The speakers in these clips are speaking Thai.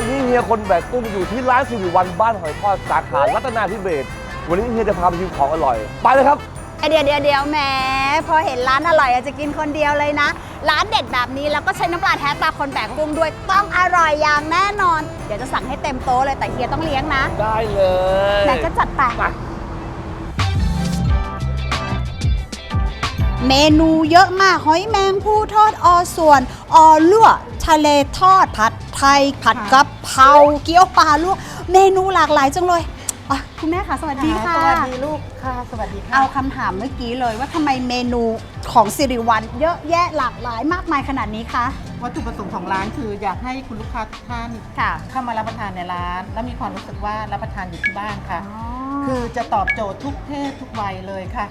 ยคนแบกกุ้งอยู่ที่ร้านสิริวันบ้านหอยทอดสาขารัตนาธิเบศรวันนี้เฮียจะพาไปชิมของอร่อย ไปเลยครับ เดี๋ยวเดี๋ยวเดี๋ยวแหมพอเห็นร้านอร่อยอะจะกินคนเดียวเลยนะ ร้านเด็ดแบบนี้แล้วก็ใช้น้ำปลาแท้ตาคนแบกกุ้งด้วยต้องอร่อยอย่างแน่นอน เดี๋ยวจะสั่งให้เต็มโต๊ะเลยแต่เฮียต้องเลี้ยงนะได้เลยไหนก็จัดไปไปเมนูเยอะมากหอยแมงผู้ทอดออส่วน ออลวกทะเลทอดผัด ไทย ผัดกะเพราเกี๊ยวปลาลวกเมนูหลากหลายจังเลยอะคุณแม่คะสวัสดีค่ะ สวัสดีลูกค่ะ สวัสดีค่ะ เอาคำถามเมื่อกี้เลยว่าทำไมเมนูของสิริวัลเยอะแยะหลากหลายมากมายขนาดนี้คะ วัตถุประสงค์ของร้านคืออยากให้คุณลูกค้าทุกท่านค่ะ เข้ามารับประทานในร้าน แล้วมีความรู้สึกว่ารับประทานอยู่ที่บ้านค่ะ คืคืออจะตอบโจทย์ทุกเพศทุกวัยเลยค่ะ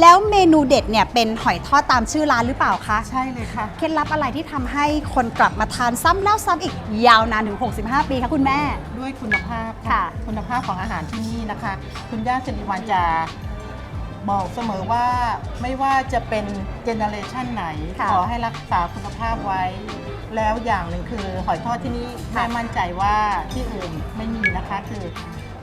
แล้วเมนูเด็ดเนี่ยเป็นหอยทอดตามชื่อร้านหรือเปล่าคะ ใช่เลยค่ะ เคล็ดลับอะไรที่ทำให้คนกลับมาทานซ้ำแล้วซ้ำอีกยาวนานถึง 65 ปีคะคุณแม่ ด้วยคุณภาพค่ะคุณภาพของอาหารที่นี่นะคะ คุณย่าสิริวัลจะบอกเสมอว่าไม่ว่าจะเป็นเจเนอเรชันไหน ค่ะขอให้รักษาคุณภาพไว้ แล้วอย่างหนึ่งคือหอยทอดที่นี่ค่ะ แม่มั่นใจว่าที่อื่นไม่มีนะคะ คือ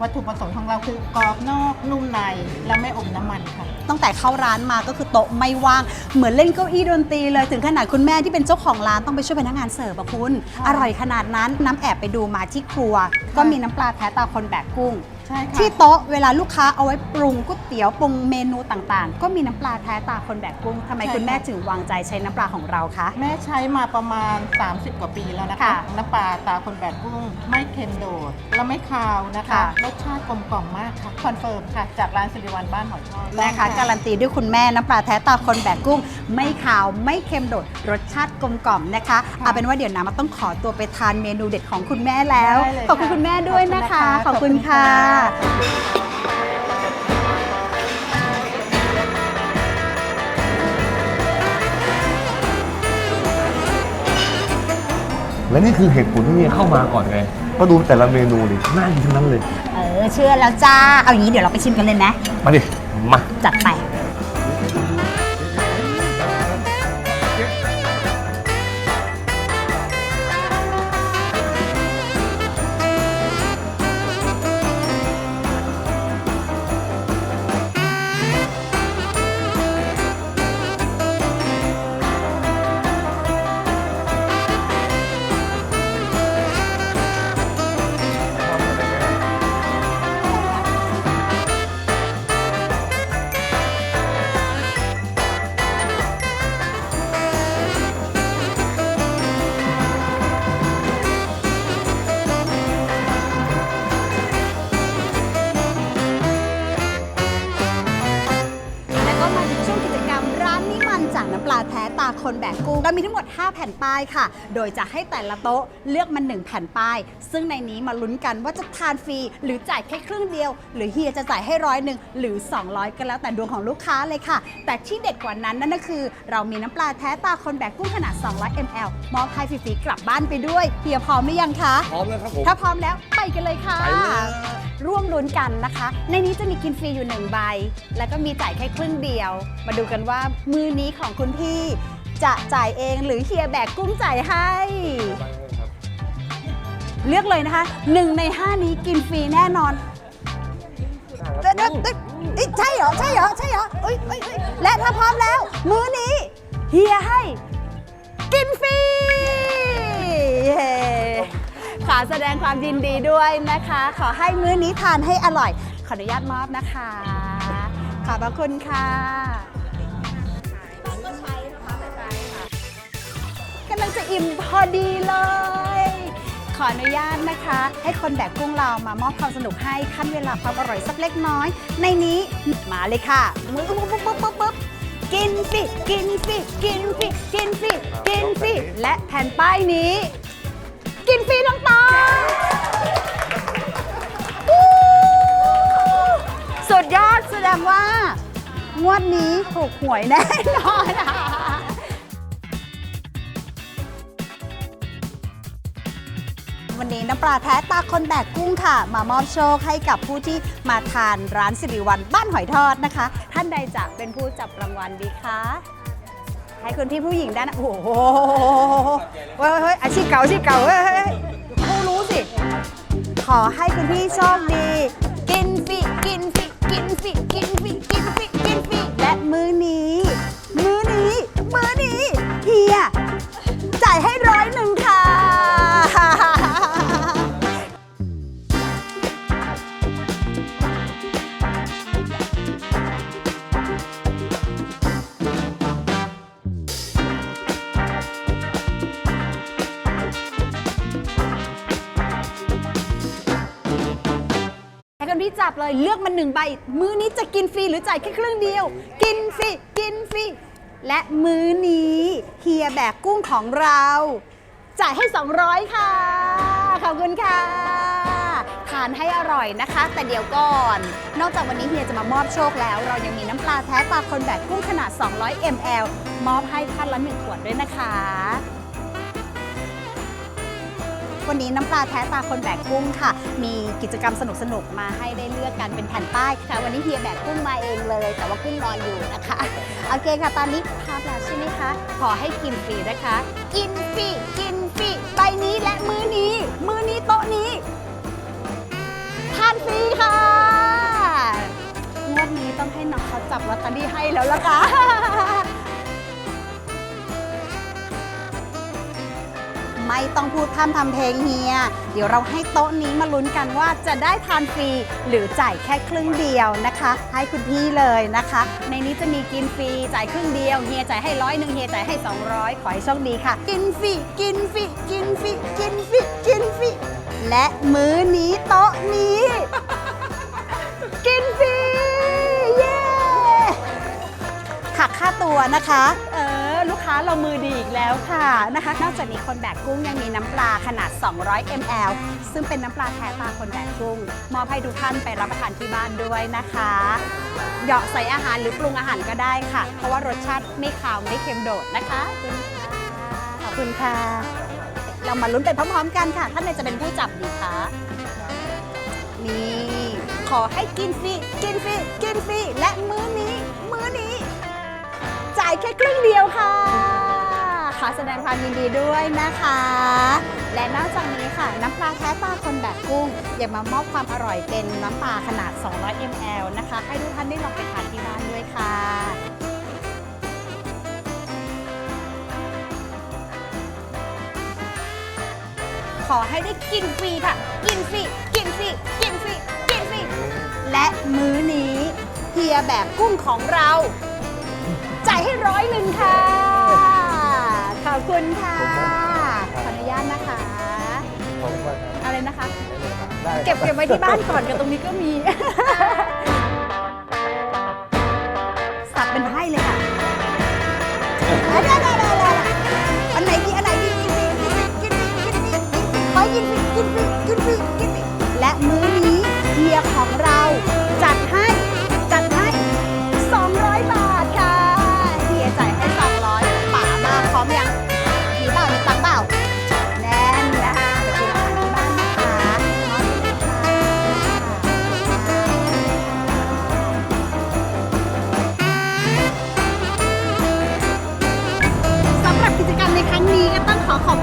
วัตถุประสงค์ของเราคือกรอบนอกนุ่มในและไม่อมน้ำมันค่ะ ตั้งแต่เข้าร้านมาก็คือโต๊ะไม่ว่าง เหมือนเล่นเก้าอี้ดนตรีเลยถึงขนาดคุณแม่ที่เป็นเจ้าของร้านต้องไปช่วยพนักงานเสิร์ฟอะคุณค่ะอร่อยขนาดนั้นน้ำแอบไปดูมาที่ครัว ก็มีน้ำปลาแท้ตาคนแบกกุ้ง ใช่ค่ะที่โต๊ะเวลาลูกค้าเอาไว้ปรุงก๋วยเตี๋ยวปรุงเมนูต่างๆ ก็มีน้ำปลาแท้ตาคนแบกกุ้งทำไมคุณแม่ถึงวางใจใช้น้ำปลาของเราคะ แม่ใช้มาประมาณ 30 กว่าปีแล้วนะคะ ค่ะน้ำปลาตาคนแบกกุ้งไม่เค็มโดด และไม่คาวนะคะ ค่ะ รสชาติกลมกล่อมมากค่ะ คอนเฟิร์มค่ะ จากร้านสิริวัลบ้านหอยทอดนะคะการันตีด้วยคุณแม่น้ำปลาแท้ตาคนแบกกุ้ง ไม่ขาวไม่เค็มโดด รสชาติกลมกล่อมนะคะ เอาเป็นว่าเดี๋ยวน้ำมาต้องขอตัวไปทานเมนูเด็ดของคุณแม่แล้ว ได้เลยขอบคุณค่ะคุณแม่ด้วยนะคะ ขขออบบคุคุณณค่ะ ค่ะและนี่คือเหตุผลที่เฮียเข้ามาก่อนไงก็ดูแต่ละเมนูดิน่ากินทั้งนั้นเลย เออ เชื่อแล้วจ้า เอาอย่างนี้เดี๋ยวเราไปชิมกันเลยไหมมาดิ มา จัดไป คนแบกกุ้งเรามีทั้งหมด 5 แผ่นป้ายค่ะ โดยจะให้แต่ละโต๊ะเลือกมา1แผ่นป้าย ซึ่งในนี้มาลุ้นกันว่าจะทานฟรี หรือจ่ายแค่ครึ่งเดียว หรือเฮียจะจ่ายให้ร้อยหนึ่งหรือ 200 ก็แล้วแต่ดวงของลูกค้าเลยค่ะ แต่ที่เด็ดกว่านั้นนั่นก็คือ เรามีน้ำปลาแท้ตาคนแบกกุ้งขนาด 200 ml มอบให้ฟรีๆกลับบ้านไปด้วยเฮียพร้อมหรือยังคะพร้อมแล้วครับผมถ้าพร้อมแล้วไปกันเลยค่ะ ไปเลย ร่วมลุ้นกันนะคะ ในนี้จะมีกินฟรีอยู่หนึ่งใบ แล้วก็มีจ่ายแค่ครึ่งเดียว มาดูกันว่ามือนี้ของคุณพี่ จะจ่ายเองหรือเฮียแบกกุ้งจ่ายให้ เลือกเลยนะคะหนึ่งในห้านี้กินฟรีแน่นอนเดี๋ยวเดี๋ยวเดี๋ยวเอ้ยใช่เหรอใช่เหรอใช่เหรอเอ้ยเอ้ยเอ้ยและถ้าพร้อมแล้ว มื้อนี้เฮียให้ กินฟรีเย้ขอแสดงความยินดีด้วยนะคะ ขอให้มื้อนี้ทานให้อร่อย ขออนุญาตมอบนะคะ ขอบพระคุณค่ะำลังจะอิ่มพอดีเลย ขออนุญาตนะคะ ให้คนแบกกุ้งเรามามอบความสนุกให้ขั้นเวลาความอร่อยสักเล็กน้อย ในนี้มาเลยค่ะมือปุ๊บปุ๊บปุ๊บปุ๊บกินฟรีกินฟรีกินฟรีกินฟรีกินฟรีและแผ่นป้ายนี้ กินฟรีทั้งตอนสุดยอดแสดงว่างวดนี้ถูกหวยแน่นอนอะ วันนี้น้ำปลาแท้ตาคนแบกกุ้งค่ะ มามอบโชคให้กับผู้ที่มาทานร้านสิริวัลบ้านหอยทอดนะคะ ท่านใดจะเป็นผู้จับรางวัลดีคะให้คุณพี่ผู้หญิงด้านโอ้โหเฮ้ยเฮ้ยอาชีพเก่าอาชีพเก่าเฮ้ยเฮ้ยผู้รู้สิ ขอให้คุณพี่โชคดี กินฟรีกินฟรีกินฟรีกินฟรีกินฟรีกินฟรีและมื้อนี้ มื้อนี้ มื้อนี้เฮียจ่าย ที่จับเลยเลือกมาหนึ่งใบ มื้อนี้จะกินฟรีหรือจ่ายแค่ครึ่งเดียว กินฟรีกินฟรีและมื้อนี้เฮียแบกกุ้งของเรา จ่ายให้ 200 ค่ะ ขอบคุณค่ะ ทานให้อร่อยนะคะ แต่เดี๋ยวก่อน นอกจากวันนี้เฮียจะมามอบโชคแล้ว เรายังมีน้ำปลาแท้ปลาคนแบกกุ้งขนาด 200 ml มอบให้ท่านละหนึ่งขวดด้วยนะคะ วันนี้น้ำปลาแท้ตาคนแบกกุ้งค่ะ มีกิจกรรมสนุกๆมาให้ได้เลือกกันเป็นแผ่นป้ายค่ะ วันนี้เฮียแบกกุ้งมาเองเลย แต่ว่ากุ้งนอนอยู่นะคะโอเคค่ะ ตอนนี้ภาพแล้วใช่ไหมคะ ขอให้กินฟรีนะคะ กินฟรีกินฟรีใบนี้และมื้อนี้มื้อนี้โต๊ะนี้ทานฟรีค่ะงวดนี้ต้องให้น้องเขาจับลอตเตอรี่ให้แล้วล่ะค่ะ ไม่ต้องพูดพร่ำทำเพลงเฮีย เดี๋ยวเราให้โต๊ะนี้มาลุ้นกันว่าจะได้ทานฟรีหรือจ่ายแค่ครึ่งเดียวนะคะ ให้คุณพี่เลยนะคะ ในนี้จะมีกินฟรีจ่ายครึ่งเดียวเฮียจ่ายให้ร้อยหนึ่งเฮียจ่ายให้ 200 ขอให้โชคดีค่ะ กินฟรีกินฟรีกินฟรีกินฟรีกินฟรีและมื้อนี้โต๊ะนี้ กินฟรีเย้หักค่าตัวนะคะ เออลูกค้าเรามือดีอีกแล้วค่ะนะคะ นอกจากนี้คนแบกกุ้งยังมีน้ำปลาขนาด 200 ml ซึ่งเป็นน้ำปลาแท้ตาคนแบกกุ้ง มอบให้ทุกท่านไปรับประทานที่บ้านด้วยนะคะ เหยาะใส่อาหารหรือปรุงอาหารก็ได้ค่ะ เพราะว่ารสชาติไม่ขาวไม่เค็มโดดนะคะขอบคุณค่ะ เรามาลุ้นไปพร้อมๆกันค่ะ ท่านใดจะเป็นผู้จับดีคะนี่ขอให้กินฟรีกินฟรีกินฟรีและมื้อนี้ มื้อนี้ จ่ายแค่ครึ่งเดียวค่ะขอ แสดงความยินดีด้วยนะคะ และนอกจากนี้ค่ะ น้ำปลาแท้ตาคนแบกกุ้งยังมามอบความอร่อยเป็นน้ำปลาขนาด 200 ml นะคะ ให้ทุกท่านได้ลองไปทานที่บ้านด้วยค่ะขอให้ได้กินฟรีค่ะ กินฟรี กินฟรี กินฟรี กินฟรี และมื้อนี้เฮียแบกกุ้งของเรา จ่ายให้ร้อยหนึ่งค่ะ อบคุณค่ะ ขออนุญาตนะคะ ขอบคุณมากอะไรนะคะครับได้เก็บเก็บไว้ที่บ้านก่อนกับตรงนี้ก็มี สับเป็นไพ่เลยค่ะได้ได้ได้ได้ได้อันไหนดีอันไหนดีกินฟรีกินฟรีกินฟรีกินฟรีขอกินฟรีกินฟรีกิน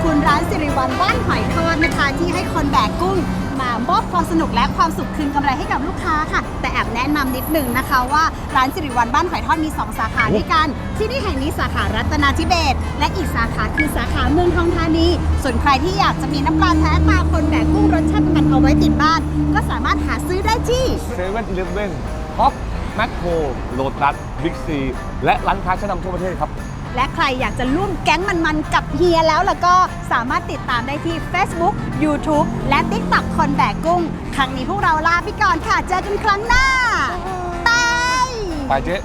คุณร้านสิริวัลบ้านหอยทอดนะคะที่ให้คนแบกกุ้ง มามอบความสนุกและความสุขคืนกำไรให้กับลูกค้าค่ะ แต่แอบแนะนำนิดหนึ่งนะคะว่าร้านสิริวัลบ้านหอยทอดมี 2 สาขาด้วยกัน ที่นี่แห่งนี้สาขารัตนาธิเบศรและอีกสาขาคือสาขาเมืองทองธานี ส่วนใครที่อยากจะมีน้ำปลาแท้ตาคนแบกกุ้งรสชาติมันเอาไว้ติดบ้าน ก็สามารถหาซื้อได้ที่เซเว่นอีเลฟเว่นท็อปแมคโครโลตัสบิ๊กซีและร้านค้าชั้นนำทั่วประเทศครับ และใครอยากจะร่วมแก๊งมันๆกับเฮียแล้วแล้วก็สามารถติดตามได้ที่ Facebook YouTube และ TikTok คนแบกกุ้ง ครั้งนี้พวกเราลาไปก่อนค่ะ เจอกันครั้งหน้าบายไปเจ๊